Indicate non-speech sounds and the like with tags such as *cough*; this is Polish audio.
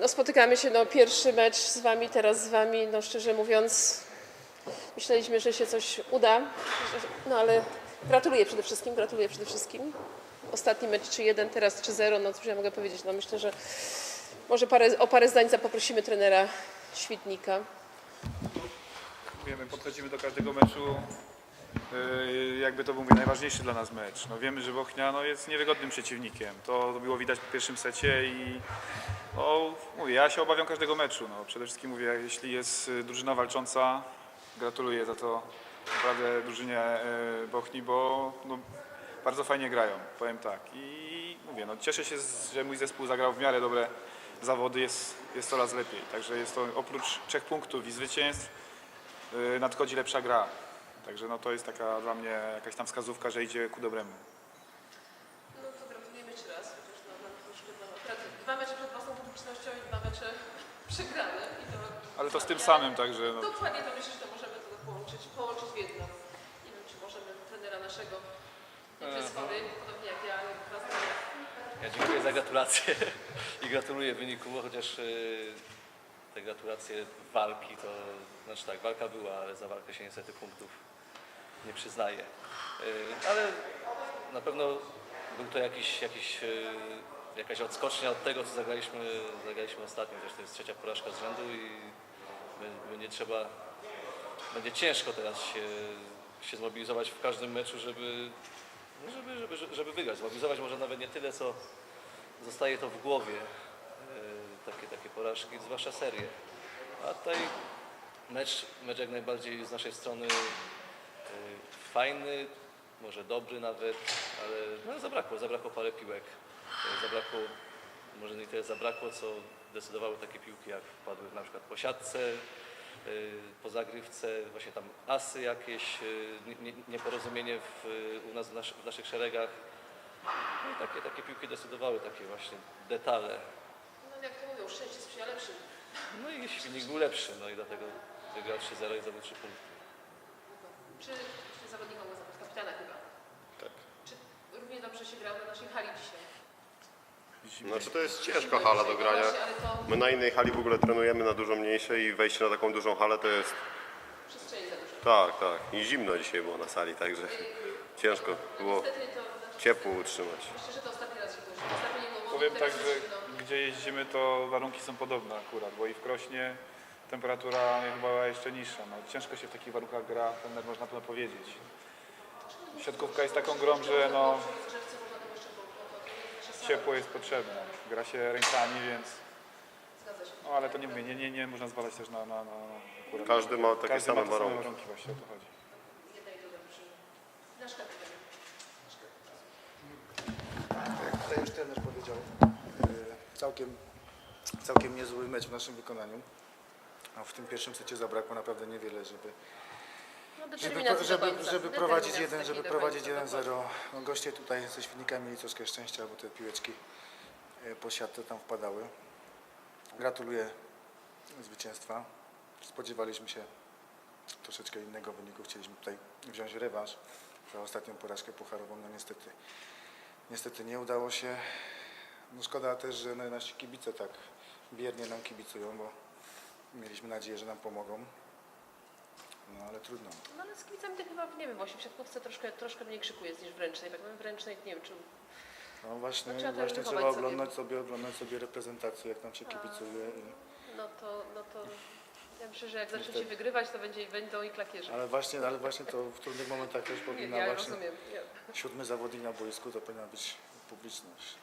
No spotykamy się, no pierwszy mecz z Wami, teraz z Wami, no szczerze mówiąc myśleliśmy, że się coś uda, no ale gratuluję przede wszystkim, gratuluję przede wszystkim. Ostatni mecz 3-1, teraz 3-0, no cóż ja mogę powiedzieć, no myślę, że może parę, o parę zdań poprosimy trenera Świdnika. Wiemy, podchodzimy do każdego meczu, jakby to był najważniejszy dla nas mecz. No wiemy, że Bochnia no, jest niewygodnym przeciwnikiem. To było widać po pierwszym secie i no, mówię, ja się obawiam każdego meczu. No, przede wszystkim mówię, jeśli jest y, drużyna walcząca, gratuluję za to naprawdę drużynie y, Bochni, bo no, bardzo fajnie grają, powiem tak. I mówię, no, cieszę się, że mój zespół zagrał w miarę dobre zawody, jest, jest coraz lepiej. Także jest to oprócz trzech punktów i zwycięstw, y, nadchodzi lepsza gra. Także no to jest taka dla mnie jakaś tam wskazówka, że idzie ku dobremu. No to gratulujemy jeszcze raz, chociaż no, nam troszkę no, akurat dwa mecze przed własną publicznością i dwa mecze *laughs* przegrane. I to, Ale to z tym samym, także no, Dokładnie to myślę, że to możemy to połączyć, połączyć w jedno. Nie wiem, czy możemy trenera naszego, jak jest chory, podobnie jak ja, jak zdania. Ja dziękuję za gratulacje *laughs* i gratuluję wyniku, bo chociaż y, te gratulacje walki to, znaczy tak, walka była, ale za walkę się niestety punktów nie przyznaje. Y, Ale na pewno był to jakiś, jakiś, y, jakaś odskocznia od tego, co zagraliśmy, zagraliśmy ostatnio, chociaż to jest trzecia porażka z rzędu i będzie trzeba, będzie ciężko teraz się, się zmobilizować w każdym meczu, żeby, no żeby, żeby, żeby, żeby wygrać. Zmobilizować może nawet nie tyle, co zostaje to w głowie, e, takie, takie porażki, zwłaszcza serie. A tutaj mecz, mecz jak najbardziej z naszej strony e, fajny, może dobry nawet, ale no, zabrakło, zabrakło parę piłek. E, Zabrakło, może nie tyle zabrakło, co decydowały takie piłki, jak wpadły na przykład po siatce, y, po zagrywce, właśnie tam asy jakieś, y, nie- nie- nieporozumienie w, u nas w, nasz, w naszych szeregach. No i takie, takie piłki decydowały, takie właśnie detale. No jak to mówią, szczęście sprzyja lepszym. No i silnik był lepszy, no i dlatego wygrał 3-0 i zdobył 3 punkty. Czy, czy zawodnika mogę zapytać, kapitana chyba? Tak. Czy równie dobrze się grało na naszej hali dzisiaj? Znaczy to jest ciężka hala do grania. My na innej hali w ogóle trenujemy na dużo mniejszej i wejście na taką dużą halę to jest przestrzeni za dużo. tak, tak. I zimno dzisiaj było na sali, także ciężko było to znaczy, ciepło utrzymać. Myślę, że to ostatni raz się było powiem tak, że gdzie jeździmy to warunki są podobne akurat, bo i w Krośnie temperatura chyba była jeszcze niższa. No, ciężko się w takich warunkach gra, trener można to powiedzieć. Siatkówka jest taką grą, że no, ciepło jest potrzebne. Gra się rękami, więc no ale to nie mówię, nie, nie, nie można zwalać też na, na, na akurat. Każdy ma takie Każdy same ma te same warunki. warunki właśnie o to chodzi. Jak tutaj już trener powiedział, e, całkiem, całkiem niezły mecz w naszym wykonaniu. A w tym pierwszym secie zabrakło naprawdę niewiele, żeby, No, żeby, żeby, żeby prowadzić jeden, żeby prowadzić końca, 1-0. No, goście tutaj ze świetnikami mieli troszkę szczęścia, bo te piłeczki e, po siatce tam wpadały. Gratuluję zwycięstwa. Spodziewaliśmy się troszeczkę innego wyniku. Chcieliśmy tutaj wziąć rewanż za ostatnią porażkę pucharową. No niestety, niestety nie udało się. No szkoda też, że no, nasi kibice tak biernie nam kibicują, bo mieliśmy nadzieję, że nam pomogą. No ale trudno. No ale z kibicami to chyba, nie wiem, właśnie w siatkówce troszkę, troszkę mniej krzykuje niż w ręcznej. Tak w ręcznej, nie wiem, czy... No właśnie, No, trzeba właśnie trzeba sobie. oglądać sobie, oglądać sobie reprezentację, jak tam się kibicuje. I... No to, no to... Ja myślę, że jak zaczniecie Niestety. wygrywać, to będzie, będą i klakierze. Ale właśnie, ale właśnie to w trudnych momentach też powinna ja właśnie rozumiem. Siódmy zawodnik na boisku to powinna być publiczność.